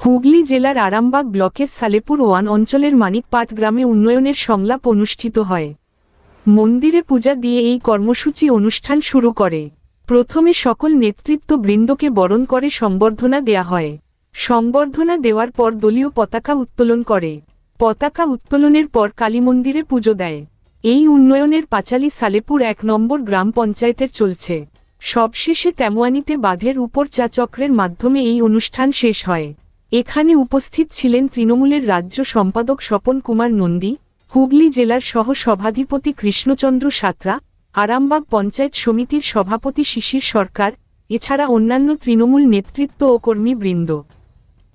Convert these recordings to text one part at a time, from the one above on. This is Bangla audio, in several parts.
হুগলি জেলার আরামবাগ ব্লকের সালেপুর ওয়ান অঞ্চলের মানিকপাট গ্রামে উন্নয়নের সংলাপ অনুষ্ঠিত হয়। মন্দিরে পূজা দিয়ে এই কর্মসূচি অনুষ্ঠান শুরু করে। প্রথমে সকল নেতৃত্ব বৃন্দকে বরণ করে সম্বর্ধনা দেয়া হয়। সম্বর্ধনা দেওয়ার পর দলীয় পতাকা উত্তোলন করে। পতাকা উত্তোলনের পর কালী মন্দিরে পুজো দেয়। এই উন্নয়নের পাঁচালী সালেপুর এক নম্বর গ্রাম পঞ্চায়েতের চলছে। সবশেষে তেমোয়ানিতে বাঁধের উপর চা চক্রের মাধ্যমে এই অনুষ্ঠান শেষ হয়। এখানে উপস্থিত ছিলেন তৃণমূলের রাজ্য সম্পাদক স্বপন কুমার নন্দী হুগলি জেলার সহ সভাধিপতি কৃষ্ণচন্দ্র সাঁতরা আরামবাগ পঞ্চায়েত সমিতির সভাপতি শিশির সরকার এছাড়া অন্যান্য তৃণমূল নেতৃত্ব ও কর্মীবৃন্দ।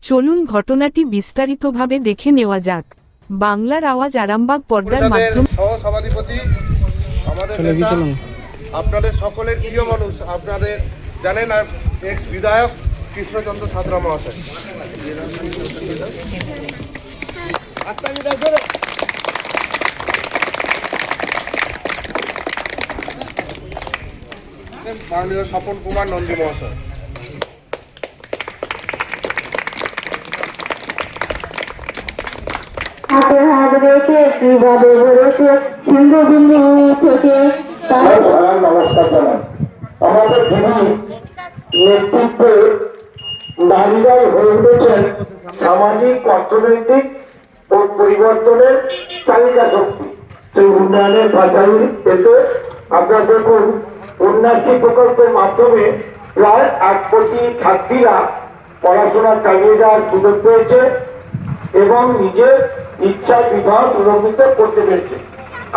চলুন ঘটনাটি বিস্তারিতভাবে দেখে নেওয়া যাক। বাংলার আওয়াজ আরামবাগ পর্দার মাধ্যমে। সহসভাধিপতি আমাদের নেতা আপনাদের সকলের প্রিয় মানুষ আপনাদের জানেন আর এক্স বিধায়ক কৃষ্ণচন্দ্র সাঁতরা মহাশয়। মাননীয় স্বপন কুমার নন্দী মহাশয়। হাতে হাত রেখে কীভাবে বলেছে বিন্দু বিন্দু থেকে নমস্কার জানাই। আমাদের যিনি নেতৃত্বে নারীরাই হয়ে উঠেছেন সামাজিক, অর্থনৈতিক ও পরিবর্তনের চালিকা শক্তি। সেই উন্নয়নের বাজারে পেতে আপনারা দেখুন কন্যাশ্রী প্রকল্পের মাধ্যমে প্রায় এক কোটি ছাত্রীরা পড়াশোনা চালিয়ে যাওয়ার সুযোগ পেয়েছে এবং নিজের ইচ্ছা বিবাহ সুরক্ষিত করতে পেরেছে।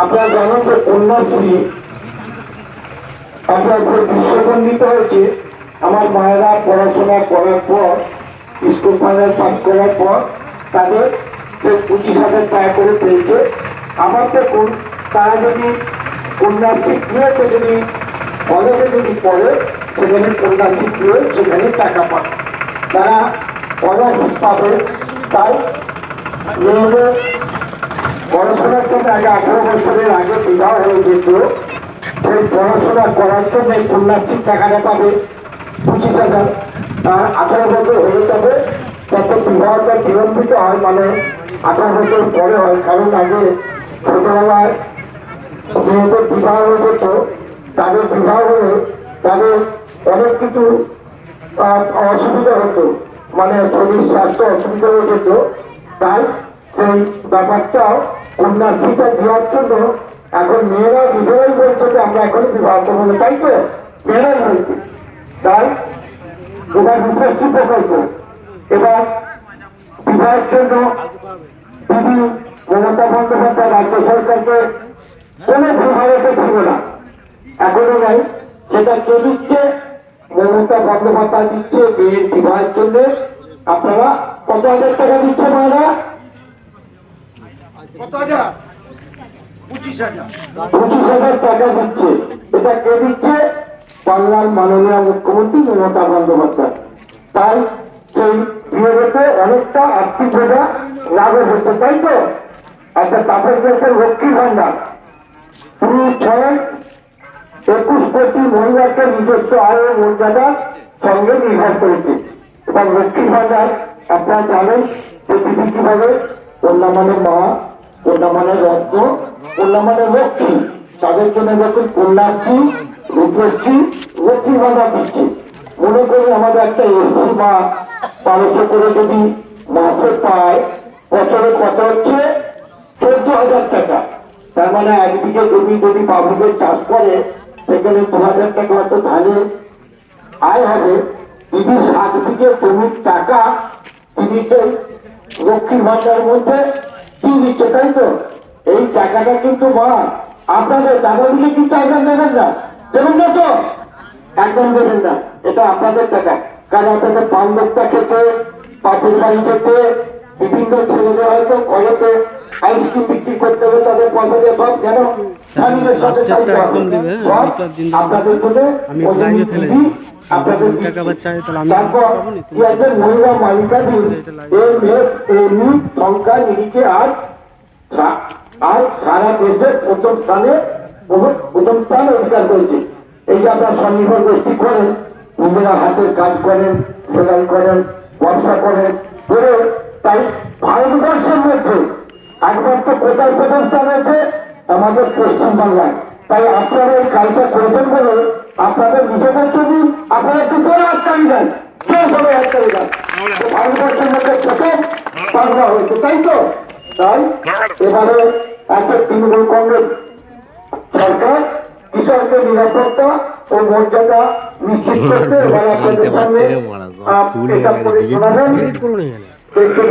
আপনারা জানেন যে কন্যাশ্রী আপনার বিশ্ববন্দিত হয়েছে আমার মায়েরা পড়াশোনা করার পর, স্কুল ফাইনাল পাস করার পর, তাদের যে পঁচিশ হাজার টাকা করে পেয়েছে আমার দেখুন তারা যদি কন্যাশ্রী ক্রিয়াতে যদি কলেজে যদি পড়ে, সেখানে কন্যাশ্রী ক্রিয়ে সেখানে টাকা পাবে তারা স্কলারশিপ পাবে। তাই পড়াশোনার জন্য আগে আঠারো বছরের আগে বিবাহ হয়ে যেত। সেই পড়াশোনা করার জন্য এই কন্যাশ্রীর টাকাটা পাবে। পঁচিশ হাজার আঠারো বছর হয়ে যাবে। তত বিবাহটা বিলম্বিত হয় মানে আঠারো বছর পরে হয়, কারণ আগে ছোটবেলায় মেয়েদের বিবাহ হয়ে যেত তাদের বিবাহ হলে তাদের অনেক কিছু অসুবিধা হতো। মানে শরীর, স্বাস্থ্য অসুবিধা হয়ে যেত। তাই সেই ব্যাপারটাও কন্যাশ্রীটা দেওয়ার জন্য এখন মেয়েরা নিজেরাই বলছে যে আমরা এখন বিবাহ করব তাই তো? মেয়েরাই বলছে। তাই এটা বিশ্বস্তি প্রকল্প এবার বিবাহের জন্য দিদি মমতা বন্দ্যোপাধ্যায় রাজ্য সরকারকে কোনো বিভাগতে ছিল না। এখনও নাই। সেটা কে দিচ্ছে? মমতা বন্দ্যোপাধ্যায় দিচ্ছে মেয়ের বিবাহের জন্য। আপনারা কত হাজার টাকা দিচ্ছে মায়েরা? কত হাজার। পঁচিশ হাজার টাকা দিচ্ছে। এটা কে দিচ্ছে? বাংলার মাননীয় মুখ্যমন্ত্রী মমতা বন্দ্যোপাধ্যায়। তাই সেই বিয়েতে অনেকটা আর্থিকভাবে লাভে হচ্ছে, তাই তো? আচ্ছা তারপর রয়েছে লক্ষ্মী ভান্ডার তিনি ছয় একুশ কোটি মহিলাকে নিজস্ব আয়ের মর্যাদার সঙ্গে নির্ভর করেছে। এবং লক্ষ্মী ভান্ডার আপনারা জানেন যে দিদি কীভাবে কন্যা মানে মা কন্যা মানে রত্ন কন্যা মানে লক্ষ্মী, তাদের জন্য যখন কন্যাশ্রী রূপশ্রী লক্ষ্মী ভান্ডার দিচ্ছে মনে করি আমাদের একটা এসি মা বারোশো করে যদি মাসে পায়, বছরে কত হচ্ছে? চোদ্দ হাজার টাকা। তার মানে এক বিঘে জমি যদি বাবুদের চাষ করে, সেখানে দু হাজার টাকা মতো ধানের আয় হবে। যদি সাত বিঘে জমির টাকা তিনি সেই লক্ষ্মী ভান্ডার মধ্যে কি দিচ্ছে, তাই তো? এই টাকাটা কিন্তু মা, আপনাদের দাদা দিকে কিন্তু একদম দেবেন না। দেবেন না তো একদম দেবেন না এটা আপনাদের টাকা। কারণ আপনাদের পান লোকটা খেতে পাপের বাড়ি খেতে বিভিন্ন ছেলেদের হয়তো কলেতে আইসক্রিম বিক্রি করতে হবে তাদের পয়সা দিয়ে সব কেন স্বামীদের সাথে আপনাদের আমি ফেলে টাকা। তাহলে আমি কি আছে? মহিলা মালিকাধীন। এই মেয়ে কর্মী সংখ্যা নিরিখে আজ সা- সারা দেশে প্রথম স্থানে প্রথম- স্থান অধিকার করেছে। এই যে আপনার স্বনির্ভর গোষ্ঠী করেন নিজেরা হাতের কাজ করেন সেলাই করেন ব্যবসা করেন করে তাই ভারতবর্ষের মধ্যে একমাত্র কোথায় প্রথম স্থান হয়েছে আমাদের পশ্চিমবাংলায়। তাই আপনারা এই কাজটা করেছেন বলে আপনাদের নিজেদের জন্য আপনারা একটু করে হাততালি দেন কে সবাই দেন। ভারতবর্ষের মধ্যে প্রথম বাংলা হয়েছে তাই তো? তাই? এবারে একটা তৃণমূল কংগ্রেস সরকার কৃষকদের নিরাপত্তা ও মর্যাদা নিশ্চিত করতে এবার আপনাদের সামনে এটা করে শোনাবেন দেখতে